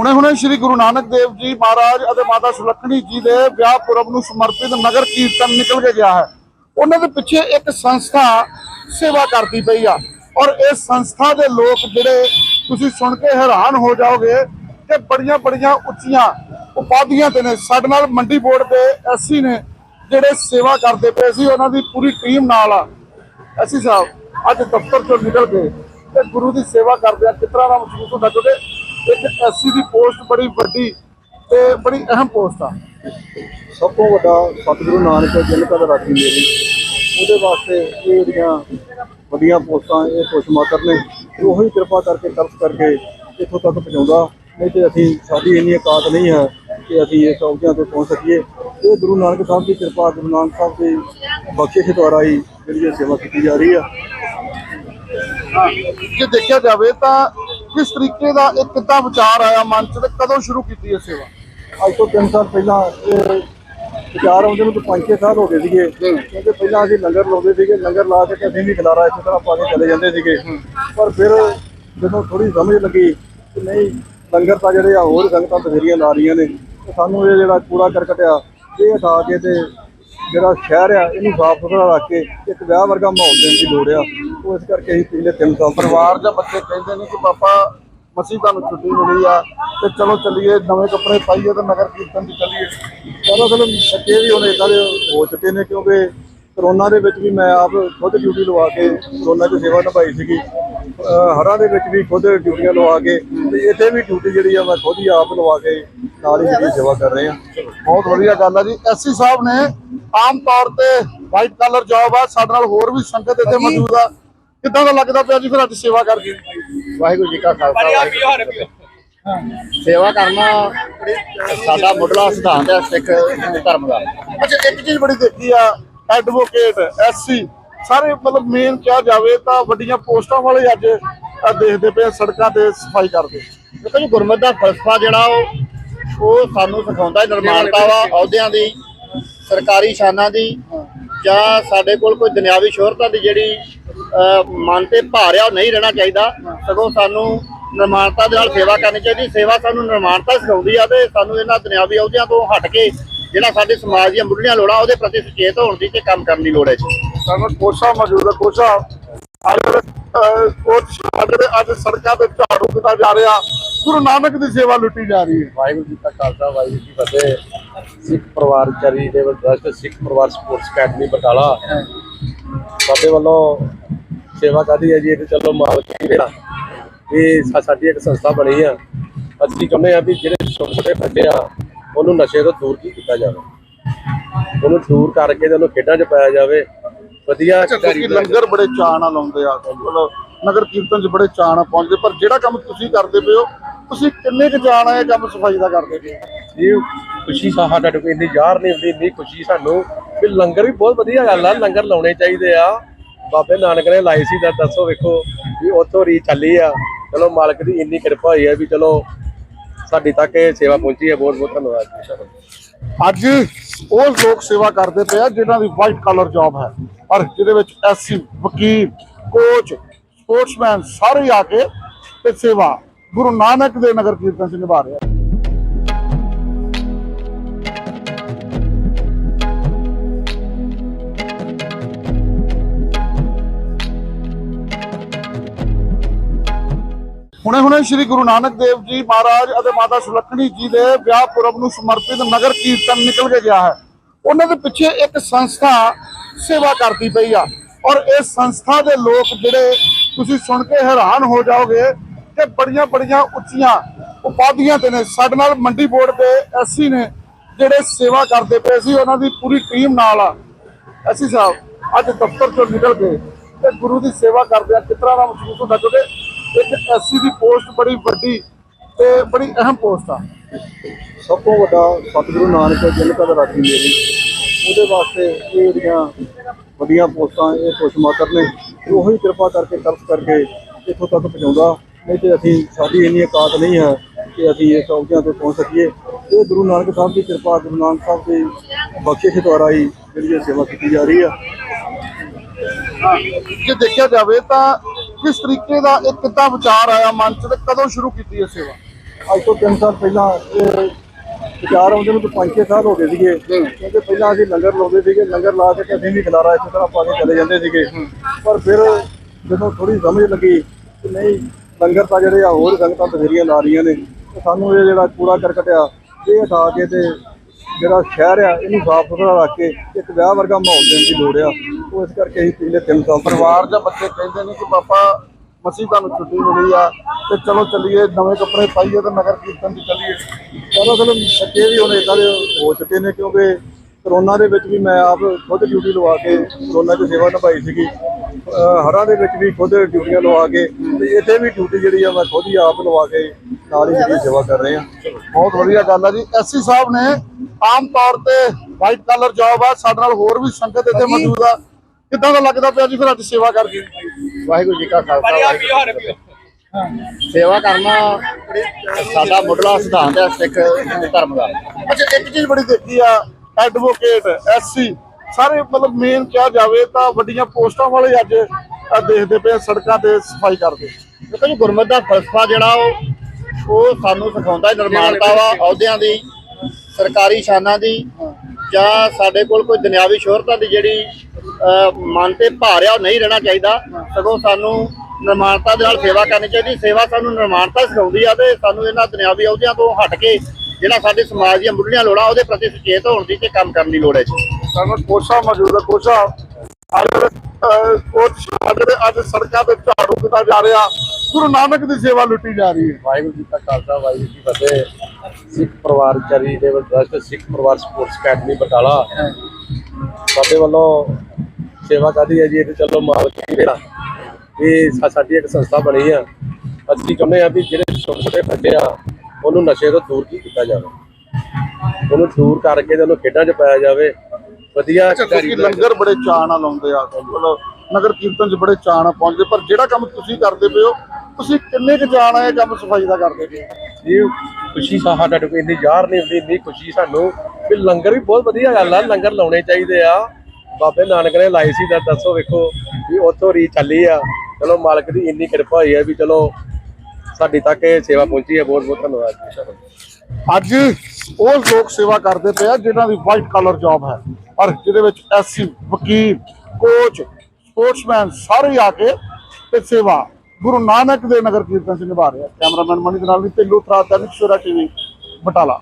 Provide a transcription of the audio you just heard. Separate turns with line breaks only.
ਹੁਣੇ ਹੁਣੇ ਸ੍ਰੀ ਗੁਰੂ ਨਾਨਕ ਦੇਵ ਜੀ ਮਹਾਰਾਜ ਅਤੇ ਮਾਤਾ ਸੁਲੱਖਣੀ ਜੀ ਦੇ ਵਿਆਹ ਪੁਰਬ ਨੂੰ ਸਮਰਪਿਤ ਨਗਰ ਕੀਰਤਨ ਨਿਕਲ ਕੇ ਗਿਆ ਹੈ। ਉਹਨਾਂ ਦੇ ਪਿੱਛੇ ਇੱਕ ਸੰਸਥਾ ਸੇਵਾ ਕਰਦੀ ਪਈ ਆ। ਔਰ ਇਸ ਸੰਸਥਾ ਦੇ ਲੋਕ ਜਿਹੜੇ ਤੁਸੀਂ ਸੁਣ ਕੇ ਹੈਰਾਨ ਹੋ ਜਾਓਗੇ ਕਿ ਬੜੀਆਂ ਬੜੀਆਂ ਉੱਚੀਆਂ ਉਪਾਧੀਆਂ ਤੇ ਨੇ। ਸਾਡੇ ਨਾਲ ਮੰਡੀ ਬੋਰਡ ਦੇ ਐਸਸੀ ਨੇ ਜਿਹੜੇ ਸੇਵਾ ਕਰਦੇ ਪਏ ਸੀ, ਉਹਨਾਂ ਦੀ ਪੂਰੀ ਟੀਮ ਨਾਲ ਆ। ਐਸੀ ਸਾਹਿਬ, ਅੱਜ ਦਫ਼ਤਰ ਤੋਂ ਨਿਕਲ ਕੇ ਤੇ ਗੁਰੂ ਦੀ ਸੇਵਾ ਕਰਦੇ ਆ। ਕਿਸ ਤਰ੍ਹਾਂ ਦਾ ਮਹਿਸੂਸ ਹੁੰਦਾ? ਕਿਉਂਕਿ ਇੱਕ ਐਸੀ ਦੀ ਪੋਸਟ ਬੜੀ ਵੱਡੀ ਤੇ ਬੜੀ ਅਹਿਮ ਪੋਸਟ ਆ।
ਸਭ ਤੋਂ ਵੱਡਾ ਸਤਿਗੁਰੂ ਨਾਨਕ ਜਿਨ ਕਾ ਰਾਖੀ ਮੇਰੀ ਉਹਦੇ ਵਾਸਤੇ ਇਹ ਜਿਹੜੀਆਂ ਵੱਡੀਆਂ ਪੋਸਟਾਂ ਇਹ ਕੁਛ ਮਾਤਰ ਨੇ ਉਹੀ ਕਿਰਪਾ ਕਰਕੇ ਤਰਸ ਕਰਕੇ ਇੱਥੋਂ ਤੱਕ ਪਹੁੰਚਾਉਂਦਾ। ਨਹੀਂ ਤੇ ਅਸੀਂ ਸਾਡੀ ਇੰਨੀ ਔਕਾਤ ਨਹੀਂ ਹੈ ਕਿ ਅਸੀਂ ਇਸ ਅਹੁਦਿਆਂ ਤੇ ਪਹੁੰਚ ਸਕੀਏ। ਇਹ ਗੁਰੂ ਨਾਨਕ ਸਾਹਿਬ ਦੀ ਕਿਰਪਾ ਗੁਰੂ ਨਾਨਕ ਸਾਹਿਬ ਦੀ ਬਖਸ਼ਿਸ਼ ਦੁਆਰਾ ਹੀ ਜਿਹੜੀ ਇਹ ਸੇਵਾ ਕੀਤੀ ਜਾ ਰਹੀ ਆ।
ਜੇ ਦੇਖਿਆ ਜਾਵੇ ਤਾਂ ਕਿਸ ਤਰੀਕੇ ਦਾ ਇੱਕ ਕਿੱਦਾਂ ਵਿਚਾਰ ਆਇਆ ਮਨ ਚ ਤੇ ਕਦੋਂ ਸ਼ੁਰੂ ਕੀਤੀ ਇਹ ਸੇਵਾ?
ਅੱਜ ਤੋਂ 3 ਸਾਲ ਪਹਿਲਾਂ ਇਹ ਵਿਚਾਰ ਆਉਂਦੇ ਨੂੰ ਤਾਂ 5-6 ਸਾਲ ਹੋ ਗਏ ਸੀਗੇ। ਕਿਉਂਕਿ ਪਹਿਲਾਂ ਅਸੀਂ ਲੰਗਰ ਲਾਉਂਦੇ ਸੀਗੇ ਲੰਗਰ ਲਾ ਕੇ ਅਸੀਂ ਵੀ ਖਿਲਾਰਾ ਇਸੇ ਤਰ੍ਹਾਂ ਪਾ ਕੇ ਚਲੇ ਜਾਂਦੇ ਸੀਗੇ। ਪਰ ਫਿਰ ਜਦੋਂ ਥੋੜੀ ਸਮਝ ਲੱਗੀ ਕਿ ਨਹੀਂ ਲੰਗਰ ਤਾਂ ਜਿਹੜੇ ਆ ਹੋਰ ਸੰਗਤਾਂ ਬਥੇਰੀਆਂ ਲਾ ਰਹੀਆਂ ਨੇ ਤੇ ਸਾਨੂੰ ਇਹ ਜਿਹੜਾ ਕੂੜਾ ਕਰਕਟ ਆ ਇਹ ਹਟਾ ਕੇ ਤੇ ਜਿਹੜਾ ਸ਼ਹਿਰ ਆ ਇਹਨੂੰ ਸਾਫ਼ ਸੁਥਰਾ ਰੱਖ ਕੇ ਇੱਕ ਵਿਆਹ ਵਰਗਾ ਮਾਹੌਲ ਦੇਣ ਦੀ ਲੋੜ ਆ। ਉਹ ਇਸ ਕਰਕੇ ਅਸੀਂ ਪਿਛਲੇ 3 ਸਾਲ ਤੋਂ
ਪਰਿਵਾਰ ਜਾਂ ਬੱਚੇ ਕਹਿੰਦੇ ਨੇ ਕਿ ਪਾਪਾ ਮਸੀਹ ਤੁਹਾਨੂੰ ਛੁੱਟੀ ਮਿਲੀ ਆ ਤੇ ਚਲੋ ਚੱਲੀਏ ਨਵੇਂ ਕੱਪੜੇ ਪਾਈਏ ਤੇ ਨਗਰ ਕੀਰਤਨ ਦੀ ਚੱਲੀਏ।
ਸਾਰਾ ਫਿਲਮ ਬੱਚੇ ਵੀ ਹੁਣ ਇਦਾਂ ਦੇ ਹੋ ਚੁੱਕੇ ਨੇ ਕਿਉਂਕਿ ਕਰੋਨਾ ਦੇ ਵਿੱਚ ਵੀ ਮੈਂ ਆਪ ਖੁਦ ਡਿਊਟੀ ਲਵਾ ਕੇ ਕਰੋਨਾ ਦੀ ਸੇਵਾ ਨਿਭਾਈ ਸੀਗੀ। ਹੜ੍ਹਾਂ ਦੇ ਵਿੱਚ ਵੀ ਖੁਦ ਡਿਊਟੀਆਂ ਲਵਾ ਕੇ ਤੇ ਇੱਥੇ ਵੀ ਡਿਊਟੀ ਜਿਹੜੀ ਆ ਮੈਂ ਖੁਦ ਹੀ ਆਪ ਲਵਾ ਕੇ ਨਾਲ ਹੀ ਜਿਹੜੀ ਸੇਵਾ ਕਰ ਰਹੇ ਆ।
ਬਹੁਤ ਵਧੀਆ ਗੱਲ ਆ ਜੀ। ਐਸਸੀ ਸਾਹਿਬ ਨੇ ਆਮ ਤੌਰ ਤੇ ਵਾਈਟ ਕਲਰ ਜੌਬ ਆ ਸਾਡੇ ਨਾਲ ਹੋਰ ਵੀ ਸੰਗਤ ਇੱਥੇ ਮੌਜੂਦ ਆ। ਕਿੱਦਾਂ ਦਾ ਲੱਗਦਾ ਪਿਆ ਜੀ ਫਿਰ ਅੱਜ ਸੇਵਾ ਕਰਕੇ?
ਵਾਹਿਗੁਰੂ ਜੀ ਕਾ ਖਾਲਸਾ ਵਾਹਿਗੁਰੂ ਜੀ ਕੀ ਫਤਿਹ। ਸੇਵਾ ਕਰਨਾ ਸਾਡਾ ਮੁੱਢਲਾ ਸਿਧਾਂਤ ਹੈ ਸਿੱਖ ਧਰਮ ਦਾ।
ਅੱਛਾ ਇੱਕ ਚੀਜ਼ ਬੜੀ ਦੇਖੀ ਆ ਐਡਵੋਕੇਟ ਐਸਸੀ ਸਾਰੇ ਮਤਲਬ ਮੇਨ ਕਿਹਾ ਜਾਵੇ ਤਾਂ ਵੱਡੀਆਂ ਪੋਸਟਾਂ ਵਾਲੇ ਅੱਜ ਆਹ ਦੇਖਦੇ ਪਏ ਆ ਸੜਕਾਂ ਤੇ ਸਫ਼ਾਈ ਕਰਦੇ।
ਦੇਖੋ ਜੀ ਗੁਰਮਤਿ ਦਾ ਫਲਸਫਾ ਜਿਹੜਾ ਉਹ ਉਹ ਸਾਨੂੰ ਸਿਖਾਉਂਦਾ ਹੈ ਨਿਰਮਾਣਤਾ ਵਾ ਅਹੁਦਿਆਂ ਦੀ ਸਰਕਾਰੀ ਸ਼ਾਨਾਂ ਦੀ ਜਾਂ ਸਾਡੇ ਕੋਲ ਕੋਈ ਦੁਨਿਆਵੀ ਸ਼ੋਹਰਤਾਂ ਦੀ ਜਿਹੜੀ ਮਨ ਤੇ ਭਾਰ ਆ ਉਹ ਨਹੀਂ ਰਹਿਣਾ ਚਾਹੀਦਾ। ਸਗੋਂ ਸਾਨੂੰ ਨਿਰਮਾਣਤਾ ਦੇ ਨਾਲ ਸੇਵਾ ਕਰਨੀ ਚਾਹੀਦੀ। ਸੇਵਾ ਸਾਨੂੰ ਨਿਰਮਾਣਤਾ ਸਿਖਾਉਂਦੀ ਆ ਤੇ ਸਾਨੂੰ ਇਹਨਾਂ ਦੁਨਿਆਵੀ ਅਹੁਦਿਆਂ ਤੋਂ ਹਟ ਕੇ ਜਿਹੜਾ ਸਾਡੇ ਸਮਾਜ ਦੀਆਂ ਮੁੱਢਲੀਆਂ ਲੋੜਾਂ ਉਹਦੇ ਪ੍ਰਤੀ ਸੁਚੇਤ ਹੋਣ ਦੀ ਤੇ ਕੰਮ ਕਰਨ ਦੀ ਲੋੜ ਹੈ ਜੀ।
ਸਾਨੂੰ ਕੋਸ਼ਾ ਮੌਜੂਦ ਹੈ ਕੋਸ਼ਾ। ਅੱਜ ਦੇ ਸੜਕਾਂ ਤੇ ਝਾੜੂ ਕੀਤਾ ਜਾ ਰਿਹਾ। ਗੁਰੂ ਨਾਨਕ ਦੀ ਸੇਵਾ ਲੁੱਟੀ ਜਾ ਰਹੀ ਹੈ।
ਵਾਹਿਗੁਰੂ ਜੀ ਕਾ ਖਾਲਸਾ ਵਾਹਿਗੁਰੂ ਜੀ ਕੀ ਫਤਿਹ। ਸਿੱਖ ਪਰਿਵਾਰ ਚੈਰੀਟੇਬਲ ਟਰਸਟ ਸਿੱਖ ਪਰਿਵਾਰ ਸਪੋਰਟਸ ਅਕੈਡਮੀ ਬਟਾਲਾ। ਸਾਡੇ ਵੱਲੋਂ ਸੇਵਾ ਕਰਦੀ ਹੈ ਜੀ ਇਹ ਚਲੋ ਮਾਲਕ ਦੀ ਮੇਰਾ ਇਹ ਸਾਡੀ ਇੱਕ ਸੰਸਥਾ ਬਣੀ ਆ। ਅਸੀਂ ਚਾਹੁੰਦੇ ਆ ਵੀ ਜਿਹੜੇ ਛੋਟੇ ਛੋਟੇ ਬੱਚੇ ਆ ਉਹਨੂੰ ਨਸ਼ੇ ਤੋਂ ਦੂਰ ਕੀ ਕੀਤਾ ਜਾਵੇ। ਉਹਨੂੰ ਦੂਰ ਕਰਕੇ ਤੇ ਉਹਨੂੰ ਖੇਡਾਂ 'ਚ ਪਾਇਆ ਜਾਵੇ। ਵਧੀਆ
ਤੁਸੀਂ ਲੰਗਰ ਬੜੇ ਚਾਅ ਨਾਲ ਲਾਉਂਦੇ ਆ। ਮਤਲਬ ਨਗਰ ਕੀਰਤਨ 'ਚ ਬੜੇ ਚਾਅ ਨਾਲ ਪਹੁੰਚਦੇ ਪਰ ਜਿਹੜਾ ਕੰਮ ਤੁਸੀਂ ਕਰਦੇ ਪਏ ਹੋ ਤੁਸੀਂ ਕਿੰਨੇ ਕੁ ਨਾਲ ਇਹ ਕੰਮ ਸਫ਼ਾਈ ਦਾ ਕਰਦੇ ਪਏ
ਇਹ ਖੁਸ਼ੀ ਸਾਡਾ ਕੋਈ ਇੰਨੀ ਜ਼ਾਹਰ ਨਹੀਂ ਹੁੰਦੀ ਇੰਨੀ ਖੁਸ਼ੀ ਸਾਨੂੰ। ਵੀ ਲੰਗਰ ਵੀ ਬਹੁਤ ਵਧੀਆ ਗੱਲ ਆ ਲੰਗਰ ਲਾਉਣੇ ਚਾਹੀਦੇ ਆ। ਬਾਬੇ ਨਾਨਕ ਨੇ ਲਾਈ ਸੀ, ਤਾਂ ਦੱਸੋ ਵੇਖੋ ਵੀ ਉੱਥੋਂ ਰੀ ਚੱਲੀ ਆ। ਚਲੋ ਮਾਲਕ ਦੀ ਇੰਨੀ ਕਿਰਪਾ ਹੋਈ ਹੈ ਵੀ ਚਲੋ ਸਾਡੀ ਤੱਕ ਇਹ ਸੇਵਾ ਪਹੁੰਚੀ ਹੈ। ਬਹੁਤ ਬਹੁਤ ਧੰਨਵਾਦ ਜੀ।
ਅੱਜ ਉਹ ਲੋਕ ਸੇਵਾ ਕਰਦੇ ਪਏ ਆ ਜਿਨ੍ਹਾਂ ਦੀ ਵਾਈਟ ਕਲਰ ਜੌਬ ਹੈ। ਪਰ ਜਿਹਦੇ ਵਿੱਚ ਐਸਸੀ ਵਕੀਲ ਕੋਚ ਸਪੋਰਟਸਮੈਨ ਸਾਰੇ ਆ ਕੇ ਤੇ ਸੇਵਾ ਗੁਰੂ ਨਾਨਕ ਦੇ ਨਗਰ ਕੀਰਤਨ 'ਚ ਨਿਭਾ ਰਹੇ ਆ। ਹੁਣੇ ਹੁਣੇ ਸ੍ਰੀ ਗੁਰੂ ਨਾਨਕ ਦੇਵ ਜੀ ਮਹਾਰਾਜ ਅਤੇ ਮਾਤਾ ਸੁਲੱਖਣੀ ਜੀ ਦੇ ਵਿਆਹ ਪੁਰਬ ਨੂੰ ਸਮਰਪਿਤ ਨਗਰ ਕੀਰਤਨ ਨਿਕਲ ਕੇ ਗਿਆ ਹੈ। ਉਹਨਾਂ ਦੇ ਪਿੱਛੇ ਇੱਕ ਸੰਸਥਾ ਸੇਵਾ ਕਰਦੀ ਪਈ ਆ। ਔਰ ਇਸ ਸੰਸਥਾ ਦੇ ਲੋਕ ਜਿਹੜੇ ਤੁਸੀਂ ਸੁਣ ਕੇ ਹੈਰਾਨ ਹੋ ਜਾਓਗੇ ਕਿ ਬੜੀਆਂ ਬੜੀਆਂ ਉੱਚੀਆਂ ਉਪਾਧੀਆਂ ਤੇ ਨੇ। ਸਾਡੇ ਨਾਲ ਮੰਡੀ ਬੋਰਡ ਦੇ ਐਸਸੀ ਨੇ ਜਿਹੜੇ ਸੇਵਾ ਕਰਦੇ ਪਏ ਸੀ, ਉਹਨਾਂ ਦੀ ਪੂਰੀ ਟੀਮ ਨਾਲ ਆ। ਐਸੀ ਸਾਹਿਬ, ਅੱਜ ਦਫ਼ਤਰ ਤੋਂ ਨਿਕਲ ਕੇ ਤੇ ਗੁਰੂ ਦੀ ਸੇਵਾ ਕਰਦੇ ਆ। ਕਿਸ ਤਰ੍ਹਾਂ ਦਾ ਮਹਿਸੂਸ ਹੁੰਦਾ? ਕਿਉਂਕਿ ਇੱਕ ਐਸੀ ਦੀ ਪੋਸਟ ਬੜੀ ਵੱਡੀ ਤੇ ਬੜੀ ਅਹਿਮ ਪੋਸਟ ਆ।
ਸਭ ਤੋਂ ਵੱਡਾ ਸਤਿਗੁਰੂ ਨਾਨਕ ਜਿਨ ਕਾ ਰਾਖੀ ਮੇਰੀ ਉਹਦੇ ਵਾਸਤੇ ਇਹ ਜਿਹੜੀਆਂ ਵੱਡੀਆਂ ਪੋਸਟਾਂ ਇਹ ਕੁਛ ਮਾਤਰ ਨੇ ਉਹੀ ਕਿਰਪਾ ਕਰਕੇ ਤਰਸ ਕਰਕੇ ਇੱਥੋਂ ਤੱਕ ਪਹੁੰਚਾਉਂਦਾ। ਨਹੀਂ ਤੇ ਅਸੀਂ ਸਾਡੀ ਇੰਨੀ ਔਕਾਤ ਨਹੀਂ ਹੈ ਕਿ ਅਸੀਂ ਇਸ ਅਹੁਦਿਆਂ ਤੇ ਪਹੁੰਚ ਸਕੀਏ। ਇਹ ਗੁਰੂ ਨਾਨਕ ਸਾਹਿਬ ਦੀ ਕਿਰਪਾ ਗੁਰੂ ਨਾਨਕ ਸਾਹਿਬ ਦੀ ਬਖਸ਼ਿਸ਼ ਦੁਆਰਾ ਹੀ ਜਿਹੜੀ ਇਹ ਸੇਵਾ ਕੀਤੀ ਜਾ ਰਹੀ ਆ।
ਜੇ ਦੇਖਿਆ ਜਾਵੇ ਤਾਂ ਕਿਸ ਤਰੀਕੇ ਦਾ ਇੱਕ ਕਿੱਦਾਂ ਵਿਚਾਰ ਆਇਆ ਮਨ ਚ ਤੇ ਕਦੋਂ ਸ਼ੁਰੂ ਕੀਤੀ ਇਹ ਸੇਵਾ?
ਅੱਜ ਤੋਂ 3 ਸਾਲ ਪਹਿਲਾਂ ਇਹ ਵਿਚਾਰ ਆਉਂਦੇ ਨੂੰ ਤਾਂ 5-6 ਸਾਲ ਹੋ ਗਏ ਸੀਗੇ। ਕਿਉਂਕਿ ਪਹਿਲਾਂ ਅਸੀਂ ਲੰਗਰ ਲਾਉਂਦੇ ਸੀਗੇ ਲੰਗਰ ਲਾ ਕੇ ਅਸੀਂ ਵੀ ਖਿਲਾਰਾ ਇਸੇ ਤਰ੍ਹਾਂ ਪਾ ਕੇ ਚਲੇ ਜਾਂਦੇ ਸੀਗੇ। ਪਰ ਫਿਰ ਜਦੋਂ ਥੋੜੀ ਸਮਝ ਲੱਗੀ ਕਿ ਨਹੀਂ ਲੰਗਰ ਤਾਂ ਜਿਹੜੇ ਆ ਹੋਰ ਸੰਗਤਾਂ ਬਥੇਰੀਆਂ ਲਾ ਰਹੀਆਂ ਨੇ ਤੇ ਸਾਨੂੰ ਇਹ ਜਿਹੜਾ ਕੂੜਾ ਕਰਕਟ ਆ ਇਹ ਹਟਾ ਕੇ ਤੇ ਜਿਹੜਾ ਸ਼ਹਿਰ ਆ ਇਹਨੂੰ ਸਾਫ਼ ਸੁਥਰਾ ਰੱਖ ਕੇ ਇੱਕ ਵਿਆਹ ਵਰਗਾ ਮਾਹੌਲ ਦੇਣ ਦੀ ਲੋੜ ਆ। ਉਹ ਇਸ ਕਰਕੇ ਅਸੀਂ ਪਿਛਲੇ 3 ਸਾਲ ਤੋਂ
ਪਰਿਵਾਰ ਜਾਂ ਬੱਚੇ ਕਹਿੰਦੇ ਨੇ ਕਿ ਪਾਪਾ ਮਸੀਹ ਤੁਹਾਨੂੰ ਛੁੱਟੀ ਮਿਲੀ ਆ ਤੇ ਚਲੋ ਚੱਲੀਏ ਨਵੇਂ ਕੱਪੜੇ ਪਾਈਏ ਤੇ ਨਗਰ ਕੀਰਤਨ ਚ ਚੱਲੀਏ।
ਸਾਰਾ ਅਸਲ ਬੱਚੇ ਵੀ ਹੁਣ ਇਦਾਂ ਦੇ ਹੋ ਚੁੱਕੇ ਨੇ ਕਿਉਂਕਿ ਕਰੋਨਾ ਦੇ ਵਿੱਚ ਵੀ ਮੈਂ ਆਪ ਖੁਦ ਡਿਊਟੀ ਲਵਾ ਕੇ ਕਰੋਨਾ 'ਚ ਸੇਵਾ ਨਿਭਾਈ ਸੀਗੀ। ਹਰਾਂ ਦੇ ਵਿੱਚ ਵੀ ਖੁਦ ਡਿਊਟੀਆਂ ਲਵਾ ਕੇ ਤੇ ਇੱਥੇ ਵੀ ਡਿਊਟੀ ਜਿਹੜੀ ਆ ਮੈਂ ਖੁਦ ਹੀ ਆਪ ਲਵਾ ਕੇ ਨਾਲ ਹੀ ਜਿਹੜੀ ਸੇਵਾ ਕਰ ਰਹੇ ਆ।
ਬਹੁਤ ਵਧੀਆ ਗੱਲ ਆ ਜੀ। ਐਸਸੀ ਸਾਹਿਬ ਨੇ ਆਮ ਤੌਰ ਤੇ ਵਾਈਟ ਕਲਰ ਜੌਬ ਆ ਸਾਡੇ ਨਾਲ ਹੋਰ ਵੀ ਸੰਗਤ ਇੱਥੇ ਮੌਜੂਦ ਆ। ਕਿੱਦਾਂ ਦਾ ਲੱਗਦਾ ਪਿਆ ਜੀ ਫਿਰ ਅੱਜ ਸੇਵਾ ਕਰਕੇ?
ਵਾਹਿਗੁਰੂ ਜੀ ਕਾ ਖਾਲਸਾ ਵਾਹਿਗੁਰੂ ਜੀ ਕੀ ਫਤਿਹ। ਸੇਵਾ ਕਰਨਾ ਸਾਡਾ ਮੁੱਢਲਾ ਸਿਧਾਂਤ ਹੈ ਸਿੱਖ ਧਰਮ ਦਾ।
ਅੱਛਾ ਇੱਕ ਚੀਜ਼ ਬੜੀ ਦੇਖੀ ਆ ਐਡਵੋਕੇਟ ਐਸਸੀ ਸਾਰੇ ਮਤਲਬ ਮੇਨ ਕਿਹਾ ਜਾਵੇ ਤਾਂ ਵੱਡੀਆਂ ਪੋਸਟਾਂ ਵਾਲੇ ਅੱਜ ਆਹ ਦੇਖਦੇ ਪਏ ਆ ਸੜਕਾਂ ਤੇ ਸਫ਼ਾਈ ਕਰਦੇ।
ਦੇਖੋ ਜੀ ਗੁਰਮਤ ਦਾ ਫਲਸਫਾ ਜਿਹੜਾ ਉਹ ਉਹ ਸਾਨੂੰ ਸਿਖਾਉਂਦਾ ਹੈ ਨਿਰਮਾਣਤਾ ਵਾ ਅਹੁਦਿਆਂ ਦੀ ਸਰਕਾਰੀ ਸ਼ਾਨਾਂ ਦੀ ਜਾਂ ਸਾਡੇ ਕੋਲ ਕੋਈ ਦੁਨਿਆਵੀ ਸ਼ੋਹਰਤਾਂ ਦੀ ਜਿਹੜੀ ਮਨ ਤੇ ਭਾਰ ਆ ਉਹ ਨਹੀਂ ਰਹਿਣਾ ਚਾਹੀਦਾ। ਸਗੋਂ ਸਾਨੂੰ ਨਿਰਮਾਣਤਾ ਦੇ ਨਾਲ ਸੇਵਾ ਕਰਨੀ ਚਾਹੀਦੀ। ਸੇਵਾ ਸਾਨੂੰ ਨਿਰਮਾਣਤਾ ਸਿਖਾਉਂਦੀ ਆ ਤੇ ਸਾਨੂੰ ਇਹਨਾਂ ਦੁਨਿਆਵੀ ਅਹੁਦਿਆਂ ਤੋਂ ਹਟ ਕੇ ਜਿਹੜਾ ਸਾਡੇ ਸਮਾਜ ਦੀਆਂ ਮੁੱਢਲੀਆਂ ਲੋੜਾਂ ਉਹਦੇ ਪ੍ਰਤੀ ਸੁਚੇਤ ਹੋਣ ਦੀ ਤੇ ਕੰਮ ਕਰਨ ਦੀ ਲੋੜ ਹੈ ਜੀ।
ਸਾਨੂੰ ਕੋਸ਼ਾ ਮੌਜੂਦ ਹੈ ਕੋਸ਼ਾ। ਅੱਜ ਕੋਚ ਸਾਡੇ ਅੱਜ ਸੜਕਾਂ ਤੇ ਝਾੜੂ ਕੀਤਾ ਜਾ ਰਿਹਾ। ਗੁਰੂ ਨਾਨਕ ਦੀ ਸੇਵਾ ਲੁੱਟੀ ਜਾ ਰਹੀ ਹੈ।
ਵਾਹਿਗੁਰੂ ਜੀ ਕਾ ਖਾਲਸਾ ਵਾਹਿਗੁਰੂ ਜੀ ਕੀ ਫਤਿਹ। ਸਿੱਖ ਪਰਿਵਾਰ ਚੈਰੀਟੇਬਲ ਟਰਸਟ ਸਿੱਖ ਪਰਿਵਾਰ ਸਪੋਰਟਸ ਅਕੈਡਮੀ ਬਟਾਲਾ। ਸਾਡੇ ਵੱਲੋਂ ਸੇਵਾ ਕਰਦੀ ਹੈ ਜੀ ਇਹ ਤੇ ਚਲੋ ਮਾਲਕ ਹੀ ਦੇਣਾ ਇਹ ਸਾਡੀ ਇੱਕ ਸੰਸਥਾ ਬਣੀ ਆ। ਅਸੀਂ ਚਾਹੁੰਦੇ ਆ ਵੀ ਜਿਹੜੇ ਛੋਟੇ ਛੋਟੇ ਬੱਚੇ ਆ ਉਹਨੂੰ ਨਸ਼ੇ ਤੋਂ ਦੂਰ ਕੀ ਕੀਤਾ ਜਾਵੇ। ਉਹਨੂੰ ਦੂਰ ਕਰਕੇ ਤੇ ਉਹਨੂੰ ਖੇਡਾਂ 'ਚ ਪਾਇਆ ਜਾਵੇ। ਵਧੀਆ
ਕਿਉਂਕਿ ਲੰਗਰ ਬੜੇ ਚਾਅ ਨਾਲ ਲਾਉਂਦੇ ਆ। ਮਤਲਬ ਨਗਰ ਕੀਰਤਨ 'ਚ ਬੜੇ ਚਾਅ ਨਾਲ ਪਹੁੰਚਦੇ ਪਰ ਜਿਹੜਾ ਕੰਮ ਤੁਸੀਂ ਕਰਦੇ ਪਏ ਹੋ ਤੁਸੀਂ ਕਿੰਨੇ ਕੁ ਨਾਲ ਇਹ ਕੰਮ ਸਫ਼ਾਈ ਦਾ ਕਰਦੇ ਪਏ
ਇਹ ਖੁਸ਼ੀ ਸਾਡਾ ਕੋਈ ਇੰਨੀ ਜ਼ਾਹਰ ਨਹੀਂ ਹੁੰਦੀ ਇੰਨੀ ਖੁਸ਼ੀ ਸਾਨੂੰ। ਵੀ ਲੰਗਰ ਵੀ ਬਹੁਤ ਵਧੀਆ ਗੱਲ ਆ ਲੰਗਰ ਲਾਉਣੇ ਚਾਹੀਦੇ ਆ। ਬਾਬੇ ਨਾਨਕ ਨੇ ਲਾਈ ਸੀ, ਤਾਂ ਦੱਸੋ ਵੇਖੋ ਵੀ ਉੱਥੋਂ ਰੀ ਚੱਲੀ ਆ। ਚਲੋ ਮਾਲਕ ਦੀ ਇੰਨੀ ਕਿਰਪਾ ਹੋਈ ਹੈ ਵੀ ਚਲੋ ਸਾਡੀ ਤੱਕ ਇਹ ਸੇਵਾ ਪਹੁੰਚੀ ਹੈ ਬਹੁਤ ਬਹੁਤ ਧੰਨਵਾਦ ਜੀ।
ਅੱਜ ਉਹ ਲੋਕ ਸੇਵਾ ਕਰਦੇ ਪਏ ਆ ਜਿਨ੍ਹਾਂ ਦੀ ਵਾਈਟ ਕਲਰ ਜੌਬ ਹੈ। ਔਰ ਜਿਹਦੇ ਵਿੱਚ ਐਸਸੀ ਵਕੀਲ ਕੋਚ ਸਪੋਰਟਸਮੈਨ ਸਾਰੇ ਆ ਕੇ ਤੇ ਸੇਵਾ ਗੁਰੂ ਨਾਨਕ ਦੇ ਨਗਰ ਕੀਰਤਨ ਚ ਨਿਭਾ ਰਹੇ ਕੈਮਰਾਮੈਨ ਮਨੀ ਦੇ ਨਾਲ ਵੀ ਢਿੱਲੂ ਥਰਾ ਦੈਨਿਕ ਸਵੇਰਾ ਟੀਵੀ, ਬਟਾਲਾ।